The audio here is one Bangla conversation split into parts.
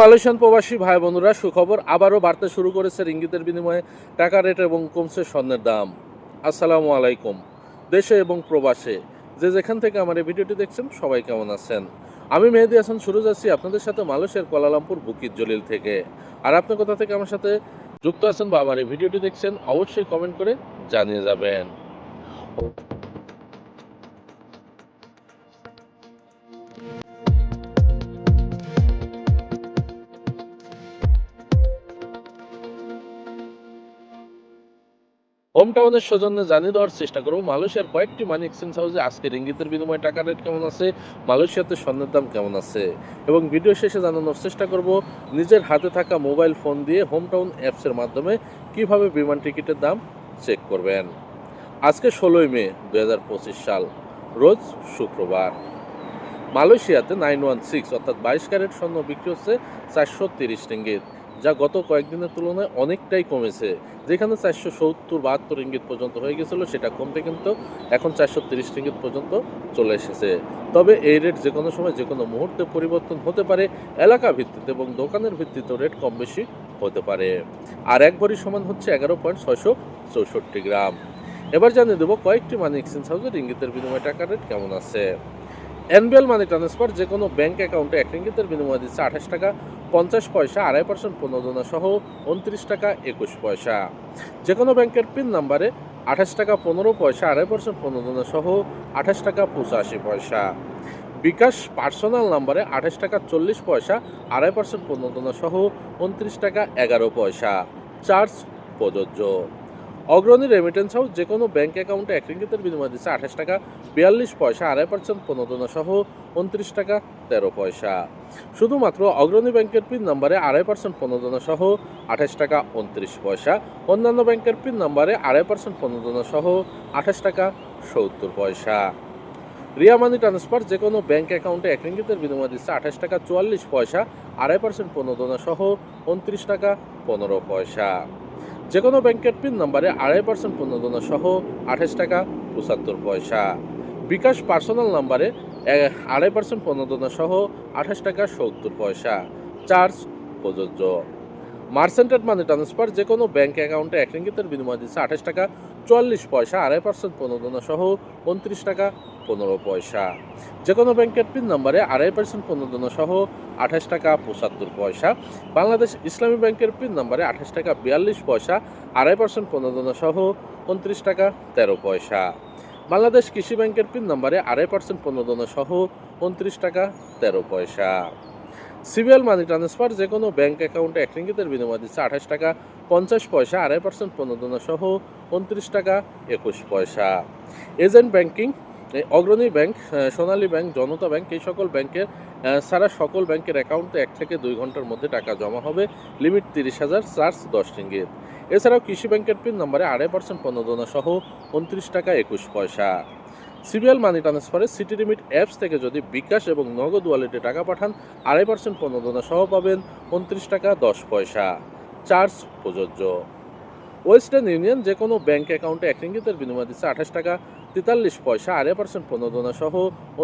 মালয়েশিয়ান প্রবাসী ভাই বোনেরা, সুখবর আবারও বাড়তে শুরু করেছে রিঙ্গিতের বিনিময়ে টাকা রেট এবং কমছে স্বর্ণের দাম। আসসালামু আলাইকুম, দেশে এবং প্রবাসে। যে যেখান থেকে আমার এই ভিডিওটি দেখছেন, সবাই কেমন আছেন? আমি মেহেদি হাসান, শুরু যাচ্ছি আপনাদের সাথে মালয়েশিয়ার কোয়ালালামপুর বুকির জলিল থেকে। আর আপনি কোথা থেকে আমার সাথে যুক্ত আছেন বা আমার এই ভিডিওটি দেখছেন, অবশ্যই কমেন্ট করে জানিয়ে যাবেন। হোম টাউনের সৌজন্যে জানিয়ে দেওয়ার চেষ্টা করব, মালয়েশিয়ার কয়েকটি মানি এক্সচেঞ্জ হাউসে আজকে রিঙ্গিতের বিনিময়ে টাকা রেট কেমন আছে, মালয়েশিয়াতে স্বর্ণের দাম কেমন আছে? এবং ভিডিও শেষে জানানোর চেষ্টা করব, নিজের হাতে থাকা মোবাইল ফোন দিয়ে হোম টাউন অ্যাপসের মাধ্যমে কীভাবে বিমান টিকিটের দাম চেক করবেন? আজকে ষোলোই মে দু হাজার পঁচিশ সাল, রোজ শুক্রবার। মালয়েশিয়াতে নাইন ওয়ান সিক্স অর্থাৎ বাইশ ক্যারেট স্বর্ণ বিক্রি হচ্ছে চারশো তিরিশ রিঙ্গিত। যা গত কয়েকদিনের তুলনায় অনেকটাই কমেছে। যেখানে চারশো সত্তর বাহাত্তর ইঙ্গিত পর্যন্ত হয়ে গেছিল, সেটা কমতে কিন্তু এখন চারশো তিরিশ ইঙ্গিত পর্যন্ত চলে এসেছে। তবে এই রেট যে কোনো সময় যে কোনো মুহূর্তে পরিবর্তন হতে পারে এলাকা ভিত্তিতে এবং দোকানের ভিত্তিতেও রেট কম বেশি হতে পারে। আর এক ভরি সমান হচ্ছে এগারো পয়েন্ট ছয়শো চৌষট্টি গ্রাম। এবার জানিয়ে দেবো কয়েকটি মানি এক্সচেঞ্জ হাউসে ইঙ্গিতের বিনিময়ে টাকা রেট কেমন আছে। এনবিএল মানি ট্রান্সফার যে কোনো ব্যাংক অ্যাকাউন্টে এক রিঙ্গিতের বিনিময়ে দিচ্ছে আঠাশ টাকা, পঞ্চাশ পয়সা, আড়াই পার্সেন্ট প্রণোদনা সহ উনত্রিশ টাকা, একুশ পয়সা। যে কোনো ব্যাংকের পিন নাম্বারে আঠাশ টাকা, পনেরো পয়সা, আড়াই পার্সেন্ট প্রণোদনা সহ আঠাশ টাকা, পঁচাশি পয়সা। বিকাশ পার্সোনাল নাম্বারে আঠাশ টাকা, চল্লিশ পয়সা, আড়াই পার্সেন্ট প্রণোদনা সহ উনত্রিশ টাকা, এগারো পয়সা। চার্জ প্রযোজ্য। অগ্রণী রেমিটেন্স হাউস যে কোনো ব্যাংক অ্যাকাউন্টে এক রিঙ্গিতের বিনিময় দিচ্ছে আঠাশ টাকা, বিয়াল্লিশ পয়সা, আড়াই পার্সেন্ট প্রণোদনা সহ উনত্রিশ টাকা, তেরো পয়সা। শুধুমাত্র অগ্রণী ব্যাংকের পিন নাম্বারে আড়াই পার্সেন্ট প্রণোদনা সহ আঠাশ টাকা, উনত্রিশ পয়সা। অন্যান্য ব্যাংকের পিন নাম্বারে আড়াই পার্সেন্ট প্রণোদনা সহ আঠাশ টাকা, সত্তর পয়সা। রিয়া মানি ট্রান্সফার যে কোনো ব্যাংক অ্যাকাউন্টে এক রিঙ্গিতের বিনিময় দিচ্ছে আঠাশ টাকা, চুয়াল্লিশ পয়সা, আড়াই পার্সেন্ট প্রণোদনা সহ উনত্রিশ টাকা, পনেরো পয়সা। যে কোনো ব্যাংকের পিন নাম্বারে আড়াই পার্সেন্ট প্রণোদনা সহ আঠাশ টাকা পঁচাত্তর পয়সা। বিকাশ পার্সোনাল নাম্বারে আড়াই পার্সেন্ট প্রণোদনা সহ আঠাশ টাকা সত্তর পয়সা। চার্জ প্রযোজ্য। মার্সেন্টেড মানি ট্রান্সফার যে কোনো ব্যাঙ্ক অ্যাকাউন্টে এক রিঙ্গিতের বিনিময় দিচ্ছে আঠাশ টাকা চুয়াল্লিশ পয়সা, আড়াই পার্সেন্ট প্রণোদনা সহ উনত্রিশ টাকা পনেরো পয়সা। যে কোনো ব্যাংকের পিন নাম্বারে আড়াই পার্সেন্ট প্রণোদনা সহ আঠাশ টাকা পঁচাত্তর পয়সা। বাংলাদেশ ইসলামী ব্যাংকের পিন নাম্বারে আঠাশ টাকা বিয়াল্লিশ পয়সা, আড়াই পার্সেন্ট প্রণোদনা সহ উনত্রিশ টাকা তেরো পয়সা। বাংলাদেশ কৃষি ব্যাংকের পিন নাম্বারে আড়াই পার্সেন্ট প্রণোদনা সহ উনত্রিশ টাকা তেরো পয়সা। সিবিএল মানি ট্রান্সফার যে কোনো ব্যাঙ্ক অ্যাকাউন্টে এক রিঙ্গিতের বিনিময় দিচ্ছে আঠাশ টাকা, পঞ্চাশ পয়সা, আড়াই পার্সেন্ট প্রণোদনা সহ উনত্রিশ টাকা, একুশ পয়সা। Agent banking Agrani bank Sonali bank, Janata bank, এই সকল ব্যাংকের ছাড়া সকল ব্যাংকের অ্যাকাউন্টে এক থেকে দুই ঘণ্টার মধ্যে টাকা জমা হবে, লিমিট তিরিশ হাজার, চার্জ দশ রিঙ্গিত। এছাড়াও কৃষি ব্যাংকের পিন নম্বরে আড়াই পার্সেন্ট প্রণোদনা সহ উনত্রিশ টাকা, একুশ পয়সা। সিবিএল মানি ট্রান্সফারে সিটি লিমিট অ্যাপস থেকে যদি বিকাশ এবং নগদ ওয়ালেটে টাকা পাঠান, আড়াই পার্সেন্ট প্রণোদনা সহ পাবেন উনত্রিশ টাকা দশ পয়সা। চার্জ প্রযোজ্য। ওয়েস্টার্ন ইউনিয়ন যে কোনো ব্যাঙ্ক অ্যাকাউন্টে এক রিঙ্গিতের বিনিময়ে দিচ্ছে আঠাশ টাকা, তেতাল্লিশ পয়সা, আড়াই পার্সেন্ট প্রণোদনা সহ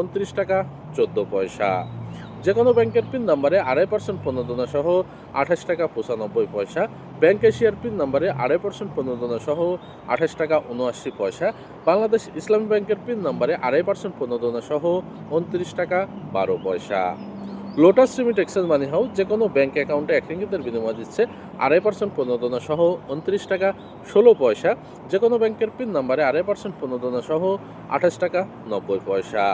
উনত্রিশ টাকা চোদ্দ পয়সা। যে কোনো ব্যাংকের পিন নাম্বারে আড়াই পার্সেন্ট প্রণোদনা সহ আঠাশ টাকা পঁচানব্বই পয়সা ব্যাংক এশিয়ার পিন নাম্বারে আড়াই পার্সেন্ট প্রণোদনা সহ আঠাশ টাকা উনআশি পয়সা, বাংলাদেশ ইসলামী ব্যাংকের পিন নাম্বারে আড়াই পার্সেন্ট প্রণোদনা সহ উনত্রিশ টাকা বারো পয়সা। Lotus limit exchange money house যে কোনো ব্যাঙ্ক অ্যাকাউন্টে এক রিঙ্গিতের বিনিময় দিচ্ছে আড়াই পার্সেন্ট প্রণোদনা সহ উনত্রিশ টাকা ষোলো পয়সা যে কোনো ব্যাংকের পিন নাম্বারে আড়াই পার্সেন্ট প্রণোদনা সহ আঠাশ টাকা নব্বই পয়সা।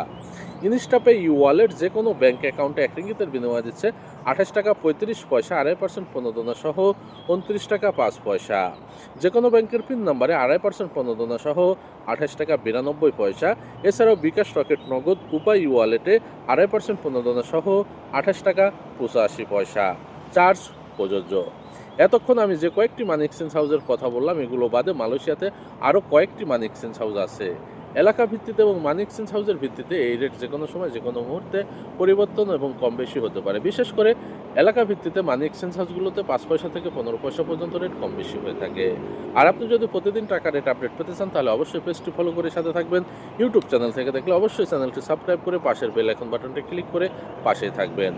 ইনস্টাপে ইউ ওয়ালেট, যে কোনো ব্যাঙ্ক অ্যাকাউন্টে এক রিঙ্গিতের বিনিময় দিচ্ছে আঠাশ টাকা পঁয়ত্রিশ পয়সা, আড়াই পার্সেন্ট প্রণোদনা সহ উনত্রিশ টাকা পাঁচ পয়সা। যে কোনো ব্যাংকের পিন নাম্বারে আড়াই পার্সেন্ট প্রণোদনা সহ আঠাশ টাকা বিরানব্বই পয়সা। এছাড়াও বিকাশ রকেট নগদ, উপায় ই ওয়ালেটে আড়াই পার্সেন্ট প্রণোদনা সহ আঠাশ টাকা পঁচাশি পয়সা। চার্জ প্রযোজ্য। এতক্ষণ আমি যে কয়েকটি মানি এক্সচেঞ্জ হাউসের কথা বললাম, এগুলো বাদে মালয়েশিয়াতে আরও কয়েকটি মানি এক্সচেঞ্জ হাউস আছে। এলাকা ভিত্তিতে এবং মানি এক্সচেঞ্জ হাউসের ভিত্তিতে এই রেট যে কোনো সময় যে কোনো মুহূর্তে পরিবর্তন এবং কম বেশি হতে পারে। বিশেষ করে এলাকা ভিত্তিতে মানি এক্সচেঞ্জ হাউসগুলোতে পাঁচ পয়সা থেকে পনেরো পয়সা পর্যন্ত রেট কম বেশি হয়ে থাকে। আর আপনি যদি প্রতিদিন টাকা রেট আপডেট পেতে চান, তাহলে অবশ্যই পেজটি ফলো করে সাথে থাকবেন। ইউটিউব চ্যানেল থেকে দেখলে অবশ্যই চ্যানেলটি সাবস্ক্রাইব করে পাশের বেল এখন বাটনটি ক্লিক করে পাশে থাকবেন।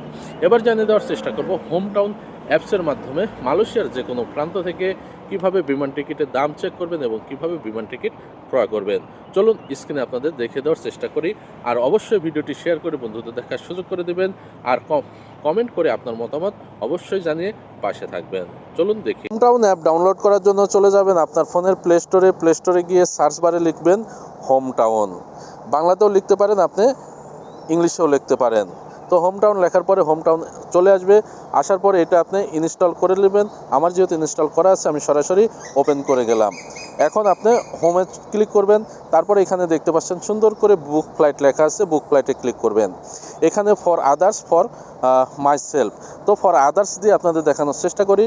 এবার জানিয়ে দেওয়ার চেষ্টা করব হোম টাউন অ্যাপসের মাধ্যমে মালয়েশিয়ার যে কোনো প্রান্ত থেকে কীভাবে বিমান টিকিটের দাম চেক করবেন এবং কীভাবে বিমান টিকিট ক্রয় করবেন। চলুন স্ক্রিনে আপনাদের দেখে দেওয়ার চেষ্টা করি। আর অবশ্যই ভিডিওটি শেয়ার করে বন্ধুদের দেখার সুযোগ করে দেবেন। আর কম কমেন্ট করে আপনার মতামত অবশ্যই জানিয়ে পাশে থাকবেন। চলুন দেখি। হোম টাউন অ্যাপ ডাউনলোড করার জন্য চলে যাবেন আপনার ফোনের প্লে স্টোরে প্লে স্টোরে গিয়ে সার্চ বারে লিখবেন হোম টাউন বাংলাতেও লিখতে পারেন আপনি ইংলিশেও লিখতে পারেন। তো হোম টাউন লেখার পরে হোম টাউন চলে আসবে। আসার পরে এটা আপনি ইনস্টল করে নেবেন। আমার যেহেতু ইনস্টল করা আছে, আমি সরাসরি ওপেন করে গেলাম। এখন আপনি হোমে ক্লিক করবেন। তারপরে এখানে দেখতে পাচ্ছেন সুন্দর করে বুক ফ্লাইট লেখা আছে। বুক ফ্লাইটে ক্লিক করবেন। এখানে for others for myself তো ফর আদার্স দিয়ে আপনাদের দেখানোর চেষ্টা করি।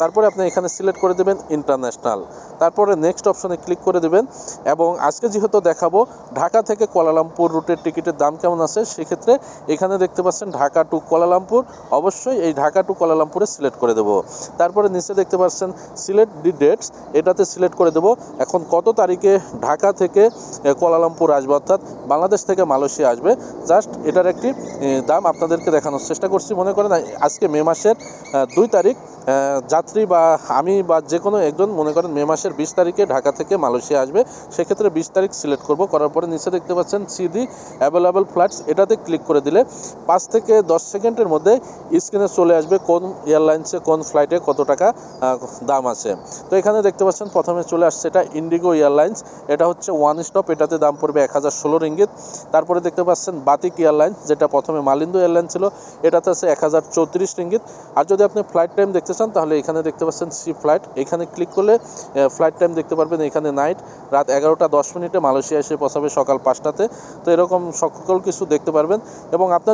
তারপরে আপনি এখানে সিলেক্ট করে দেবেন ইন্টারন্যাশনাল তারপরে নেক্সট অপশনে ক্লিক করে দেবেন। এবং আজকে যেহেতু দেখাবো, ঢাকা থেকে কুয়ালালামপুর রুটের টিকিটের দাম কেমন আছে? সেক্ষেত্রে এখানে দেখতে পাচ্ছেন ঢাকা টু কুয়ালালামপুর। অবশ্যই এই ঢাকা টু কুয়ালালামপুরে সিলেক্ট করে দেবো। তারপরে নিচে দেখতে পাচ্ছেন সিলেক্ট দি ডেটস এটাতে সিলেক্ট করে দেবো। এখন কত তারিখে ঢাকা থেকে এ, কুয়ালালামপুর আসবে? অর্থাৎ বাংলাদেশ থেকে মালয়েশিয়া আসবে। জাস্ট এটার একটি দাম আপনাদেরকে দেখানোর চেষ্টা করছি। মনে করেন আজকে মে মাসের দুই তারিখ যাত্রী বা আমি বা যে কোনো একজন মনে করেন মে মাসের বিশ তারিখে ঢাকা থেকে মালয়েশিয়া আসবে সেক্ষেত্রে বিশ তারিখ সিলেক্ট করব। করার পরে নিচে দেখতে পাচ্ছেন সিডি অ্যাভেলেবল ফ্লাইটস এটাতে ক্লিক করে দিলে পাঁচ থেকে দশ সেকেন্ডের মধ্যে স্ক্রিনে চলে আসবে কোন এয়ারলাইন্সে কোন ফ্লাইটে কত টাকা দাম আছে। তো এখানে দেখতে পাচ্ছেন, প্রথমে চলে আসছে এটা ইন্ডিগো এয়ারলাইন্স এটা হচ্ছে ওয়ান স্টপ এটাতে দাম পড়বে এক হাজার ষোলো রিঙ্গিত। তারপরে দেখতে পাচ্ছেন বাতিক এয়ারলাইন্স যেটা প্রথমে মালিন্দু এয়ারলাইন ছিল, এটাতে আছে এক হাজার চৌত্রিশ রিঙ্গিত। আর যদি আপনি ফ্লাইট টাইম দেখতে চান, তাহলে এখানে দেখতে পাচ্ছেন সি ফ্লাইট এখানে ক্লিক করলে ফ্লাইট টাইম দেখতে পারবেন এখানে নাইট রাত এগারোটা দশ মিনিটে মালয়েশিয়া এসে পৌঁছাবে সকাল পাঁচটাতে। তো এরকম সকল কিছু দেখতে পারবেন। এবং আপনার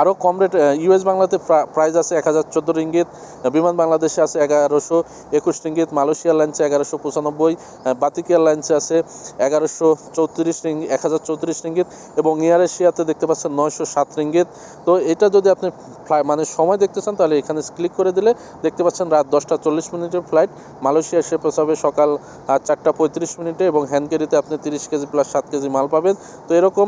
আরও কম রেট ইউএস বাংলাতে প্রাইস আছে এক হাজার চোদ্দ রিঙ্গিত বিমান বাংলাদেশে আছে এগারোশো একুশ রিঙ্গিত মালয়েশিয়া এয়ারলাইন্সে এগারোশো পঁচানব্বই বাতিক এয়ারলাইন্সে আছে এগারোশো চৌত্রিশ রিঙ্গি, এক হাজার চৌত্রিশ রিঙ্গিত এবং এয়ার এশিয়াতে দেখতে পাচ্ছেন নয়শো সাত রিঙ্গিত। তো এটা যদি আপনি ফ্লাই মানে সময় দেখতে চান, তাহলে এখানে ক্লিক করে দিলে দেখতে পাচ্ছেন রাত দশটা চল্লিশ মিনিটের ফ্লাইট মালয়েশিয়া এসে পৌঁছাবে সকাল চারটা পঁয়ত্রিশ মিনিটে এবং হ্যান্ড ক্যারিতে আপনি তিরিশ কেজি প্লাস সাত কেজি মাল পাবেন। তো এরকম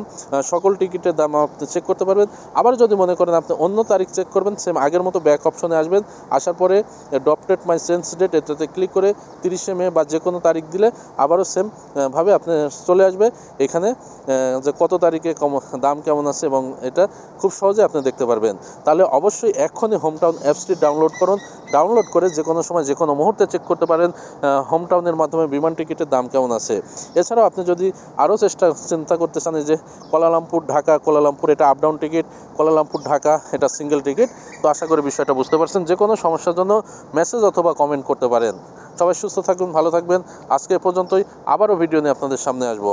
সকল টিকিটের দাম আপনি চেক করতে পারবেন। আবার যদি মনে করেন আপনি অন্য তারিখ চেক করবেন সেম আগের মতো ব্যাক অপশনে আসবেন। আসার পরে ডপটেড মাই সেন্স ডেট এটাতে ক্লিক করে তিরিশে মে বা যে কোনো তারিখ দিলে আবারও সেম ভাবে আপনি চলে আসবে। এখানে যে কত তারিখে কম, দাম কেমন আছে এবং এটা খুব সহজে আপনি দেখতে পারবেন। তাহলে অবশ্যই এক্ষুনি হোম টাউন অ্যাপসটি ডাউনলোড করুন। ডাউনলোড করে যে কোনো সময়, যে কোনো মুহূর্তে চেক করতে পারেন হোম টাউনের মাধ্যমে বিমান টিকিটের দাম কেমন আছে। এছাড়াও আপনি যদি আরও চেষ্টা, চিন্তা করতে চান যে Kuala Lumpur Dhaka Kuala Lumpur এটা up down ticket Kuala Lumpur Dhaka এটা সিঙ্গেল টিকিট তো আশা করি বিষয়টা বুঝতে পারছেন। যে কোনো সমস্যার জন্য মেসেজ অথবা কমেন্ট করতে পারেন। সবাই সুস্থ থাকবেন ভালো থাকবেন। আজকে পর্যন্তই। আবারও ভিডিও নিয়ে আপনাদের সামনে আসব।